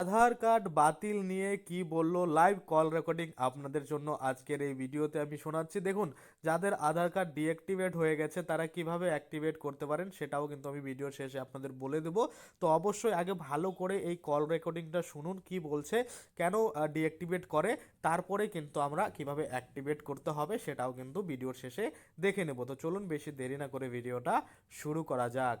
আধার card বাতিল নিয়ে কি বলল লাইভ কল রেকর্ডিং আপনাদের জন্য আজকের এই ভিডিওতে আমি শোনাচ্ছি। দেখুন, যাদের আধার কার্ড ডিঅ্যাক্টিভেট হয়ে গেছে, তারা কীভাবে অ্যাক্টিভেট করতে পারেন সেটাও কিন্তু আমি ভিডিওর শেষে আপনাদের বলে দেব। তো অবশ্যই আগে ভালো করে এই কল রেকর্ডিংটা শুনুন, কি বলছে, কেন ডিঅ্যাক্টিভেট করে, তারপরে কিন্তু আমরা কীভাবে অ্যাক্টিভেট করতে হবে সেটাও কিন্তু ভিডিওর শেষে দেখে নেব। তো চলুন বেশি দেরি না করে ভিডিওটা শুরু করা যাক।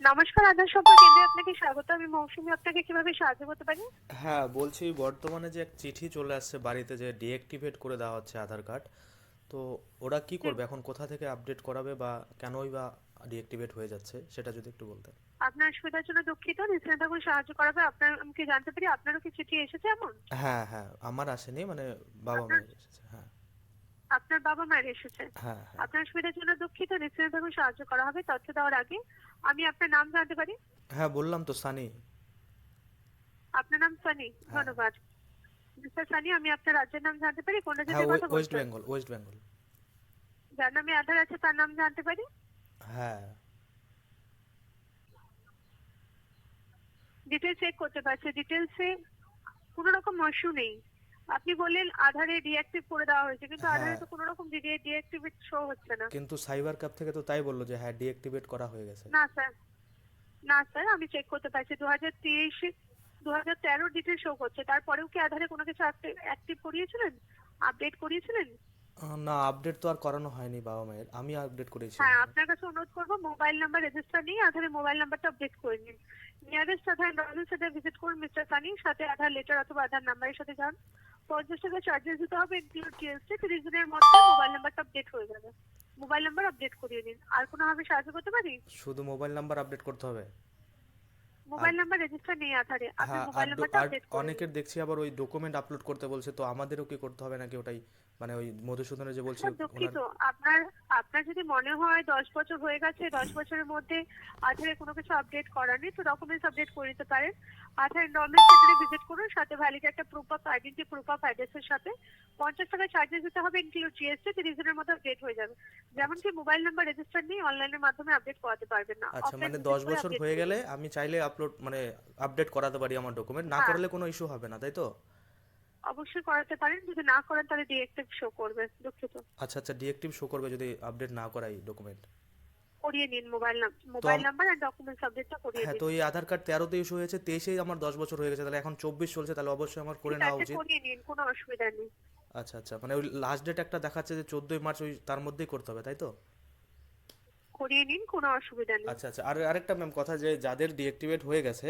নমস্কার আধার সম্পর্ক কেন্দ্রে আপনাকে স্বাগত। আমি মৌসুমী আপনাকে কীভাবে সাহায্য করতে পারি? হ্যাঁ বলছি বর্তমানে যে এক চিঠি চলে আসছে বাড়িতে যে ডিঅ্যাক্টিভেট করে দেওয়া হচ্ছে আধার কার্ড তো ওরা কি করবে? এখন কোথা থেকে আপডেট করাবে বা কেনই বা ডিঅ্যাক্টিভেট হয়ে যাচ্ছে সেটা যদি একটু বলতেন। আপনার সুবিধার জন্য দুঃখিত নিশ্চয় থাকুন সাহায্য করাবে। আপনার আমি কি জানতে পারি আপনারও কি চিঠি এসেছে এমন? হ্যাঁ হ্যাঁ আমার আসেনি মানে বাবা মায়ের এসেছে হ্যাঁ। আপনার বাবা মায়ের এসেছে হ্যাঁ হ্যাঁ। আপনার সুবিধার জন্য দুঃখিত নিশ্চয় থাকুন সাহায্য করা হবে তথ্য দেওয়ার আগে আমি আপনার নাম জানতে পারি? হ্যাঁ বললাম তো সানি। আপনার নাম সানি? ধন্যবাদ। মিস্টার সানি আমি আপনার রাজ্যের নাম জানতে পারি কোন হ্যাঁ রাজ্যের কথা ওয়েস্ট বেঙ্গল ওয়েস্ট বেঙ্গল যার নামে আধার আছে তার নাম জানতে পারি? হ্যাঁ। ডিটেলস চেক করতে পারছে ডিটেলসে কোনো রকম ইস্যু নেই। আপনি বললেন আধারে ডিঅ্যাক্টিভ করে দেওয়া হয়েছে কিন্তু হ্যাঁ। আধারে তো কোনো রকম ডিঅ্যাক্টিভেট শো হচ্ছে না। কিন্তু সাইবার ক্যাফ থেকে তো তাই বলল যে হ্যাঁ ডিঅ্যাক্টিভেট করা হয়ে গেছে। না স্যার। না স্যার আমি চেক করতে পারছি। দু হাজার তেইশে দু হাজার তেরোর ডিটেল শো করছে তারপরেও কি আধারে কোনো কিছু অ্যাক্টিভ করিয়েছিলেন? আপডেট করিয়েছিলেন? না আপডেট তো আর করানো হয়নি বাবা মায়ের। আমি আপডেট করেছি হ্যাঁ আপনার কাছে অনুরোধ করব মোবাইল নাম্বার রেজিস্টার নিয়ে আধারে মোবাইল নাম্বারটা আপডেট করে নিন। Nearest Aadhaar normal centre visit করুন মিস্টার সানি সাথে আধার লেটার অথবা আধার নাম্বারের সাথে যান। পঞ্চাশ টাকা চার্জেস দিতে হবে ইনক্লুড জিএসটি তিরিশ দিনের মধ্যে মোবাইল নাম্বারটা আপডেট হয়ে যাবে। মোবাইল নাম্বার আপডেট করিয়ে নিন আর কোনোভাবে সাহায্য করতে পারি? শুধু মোবাইল নাম্বার আপডেট করতে হবে? মোবাইল নাম্বার রেজিস্টার নেই আধারে। আপনি মোবাইল নাম্বারটা আপডেট অনেকের দেখছি আবার ওই ডকুমেন্ট আপলোড করতে বলছে তো আমাদেরও কি করতে হবে নাকি ওটাই? মানে ওই মধুসূদনের যে বলছে দুঃখিত। আপনার আপনার যদি মনে হয় দশ বছর হয়ে গেছে দশ বছরের মধ্যে আধারে কোনো কিছু আপডেট করার নেই তো ডকুমেন্টস আপডেট করে নিতে পারেন। আধার এনরোলমেন্ট সেন্টারে ভিজিট করুন সাথে ভ্যালিড একটা proof of identity proof of অ্যাড্রেসের সাথে। পঞ্চাশ টাকা চার্জেস দিতে হবে ইনক্লুড জিএসটি তিরিশ দিনের মধ্যে আপডেট হয়ে যাবে। যেমন কি মোবাইল নাম্বার রেজিস্টার নেই অনলাইনের মাধ্যমে আপডেট করাতে পারবেন না। আচ্ছা মানে দশ বছর হয়ে গেলে আমি চাইলে আপলোড মানে আপডেট করাতে পারি আমার ডকুমেন্ট না হ্যাঁ। করলে কোনো ইস্যু হবে না তাই তো? অবশ্যই করাতে পারেন। যদি না করেন তাহলে ডিএক্টিভ শো করবে দুঃখিত। আচ্ছা আচ্ছা ডিএক্টিভ শো করবে যদি আপডেট না করাই ডকুমেন্ট করিয়ে নিন মোবাইল নাম্বার মোবাইল নাম্বার আর ডকুমেন্টস আপডেটটা করিয়ে হ্যাঁ তো এই আধার কার্ড তেরোতে ইস্যু হয়েছে তেইশেই আমার দশ বছর হয়ে গেছে তাহলে এখন চব্বিশ চলছে তাহলে অবশ্যই আমার করে নেওয়া উচিত। করিয়ে নিন কোনো অসুবিধা নেই। আচ্ছা আচ্ছা মানে ওই লাস্ট ডেট একটা দেখাচ্ছে যে চোদ্দোই মার্চ ওই তার মধ্যেই করতে হবে তাই তো? করিয়ে নিন কোনো অসুবিধা নেই। আচ্ছা আচ্ছা আর আরেকটা ম্যাম কথা যে যাদের ডিঅ্যাক্টিভেট হয়ে গেছে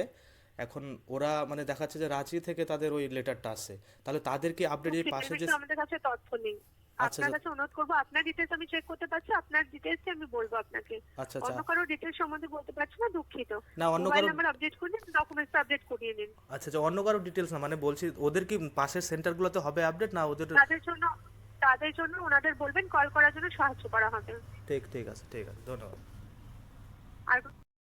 এখন ওরা মানে দেখাচ্ছে যে রাঁচি থেকে তাদের ওই লেটারটা আসে তাহলে তাদের কি আপডেট এই পাশে যে আমাদের কাছে তথ্য নেই। আচ্ছা, আপনার আচ্ছা। কাছে অনুরোধ করব আপনার ডিটেলস আমি চেক করতে পারছি আপনার ডিটেলস আমি বলব আপনাকে। আচ্ছা আচ্ছা। অন্য কারও ডিটেলস সম্বন্ধে বলতে পারছি না দুঃখিত। না অন্য কারও নাম্বার আপডেট করে নিন ডকুমেন্টস আপডেট করিয়ে নিন। আচ্ছা আচ্ছা অন্য কারও ডিটেলস না মানে বলছি ওদের কি পাশের সেন্টারগুলোতে হবে আপডেট না ওদের তাদের জন্য তাদের জন্য ওনাদের বলবেন কল করার জন্য সাহায্য করা হবে। ঠিক ঠিক আছে ঠিক আছে ধন্যবাদ। আর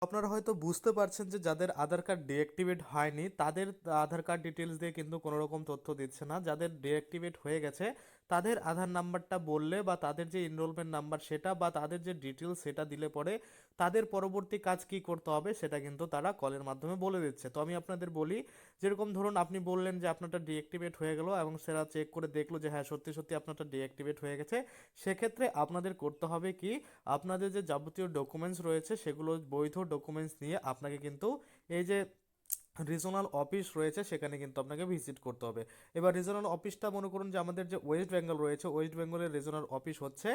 আপনারা হয়তো বুঝতে পারছেন যে যাদের আধার কার্ড ডিঅ্যাক্টিভেট হয়নি, তাদের আধার কার্ড ডিটেলস দিয়ে কিন্তু কোনো রকম তথ্য দিচ্ছে না। যাদের ডিঅ্যাক্টিভেট হয়ে গেছে তাদের আধার নাম্বারটা বললে বা তাদের যে এনরোলমেন্ট নাম্বার সেটা বা তাদের যে ডিটেলস সেটা দিলে পরে তাদের পরবর্তী কাজ কি করতে হবে সেটা কিন্তু তারা কলের মাধ্যমে বলে দিচ্ছে। তো আমি আপনাদের বলি, যেরকম ধরুন আপনি বললেন যে আপনারটা ডিঅ্যাক্টিভেট হয়ে গেল এবং সেটা চেক করে দেখল যে হ্যাঁ সত্যি সত্যি আপনারটা ডিঅ্যাক্টিভেট হয়ে গেছে। সেক্ষেত্রে আপনাদের করতে হবে কি, আপনাদের যে যাবতীয় ডকুমেন্টস রয়েছে সেগুলো বৈধ ডকুমেন্টস নিয়ে আপনাকে কিন্তু এই যে রিজনাল অফিস রয়েছে, সেখানে কিন্তু আপনাকে ভিজিট করতে হবে। এবার রিজনাল অফিসটা মনে করুন যে আমাদের যে ওয়েস্ট বেঙ্গল রয়েছে ওয়েস্ট বেঙ্গলের রিজনাল অফিস হচ্ছে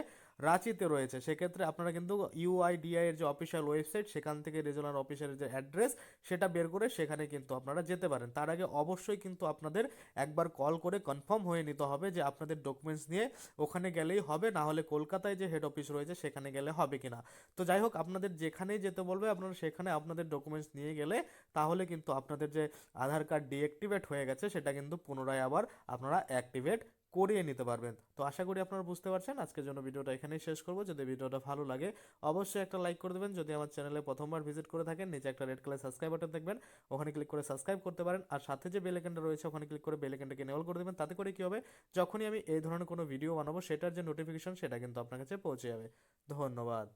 রাঁচিতে রয়েছে। সেক্ষেত্রে আপনারা কিন্তু ইউআইডিআই এর যে অফিসিয়াল ওয়েবসাইট সেখান থেকে রিজনাল অফিসের যে অ্যাড্রেস সেটা বের করে সেখানে কিন্তু আপনারা যেতে পারেন। তার আগে অবশ্যই কিন্তু আপনাদের একবার কল করে কনফার্ম হয়ে নিতে হবে যে আপনাদের ডকুমেন্টস নিয়ে ওখানে গেলেই হবে, না হলে কলকাতায় যে হেড অফিস রয়েছে, সেখানে গেলে হবে কিনা। তো যাই হোক, আপনাদের যেখানেই যেতে বলবে, আপনারা সেখানে আপনাদের ডকুমেন্টস নিয়ে গেলে তাহলে কিন্তু আপনাদের যে আধার কার্ড ডিঅ্যাক্টিভেট হয়ে গেছে, সেটা কিন্তু পুনরায় আবার আপনারা অ্যাক্টিভেট করিয়ে নিতে পারবেন। তো আশা করি আপনারা বুঝতে পারছেন। আজকের জন্য ভিডিওটা এখানেই শেষ করব। যদি ভিডিওটা ভালো লাগে, অবশ্যই একটা লাইক করে দেবেন। যদি আমার চ্যানেলে প্রথমবার ভিজিট করে থাকেন, নিচে একটা রেড কালার সাবস্ক্রাইব বাটন দেখবেন। ওখানে ক্লিক করে সাবস্ক্রাইব করতে পারেন। আর সাথে যে বেল আইকনটা রয়েছে, ওখানে ক্লিক করে বেল আইকনটাকে এনেবল করে দেবেন। তাতে করে কি হবে, যখনই আমি এই ধরনের কোনো ভিডিও বানাবো, সেটার যে নোটিফিকেশন সেটা কিন্তু আপনার কাছে পৌঁছে যাবে। ধন্যবাদ।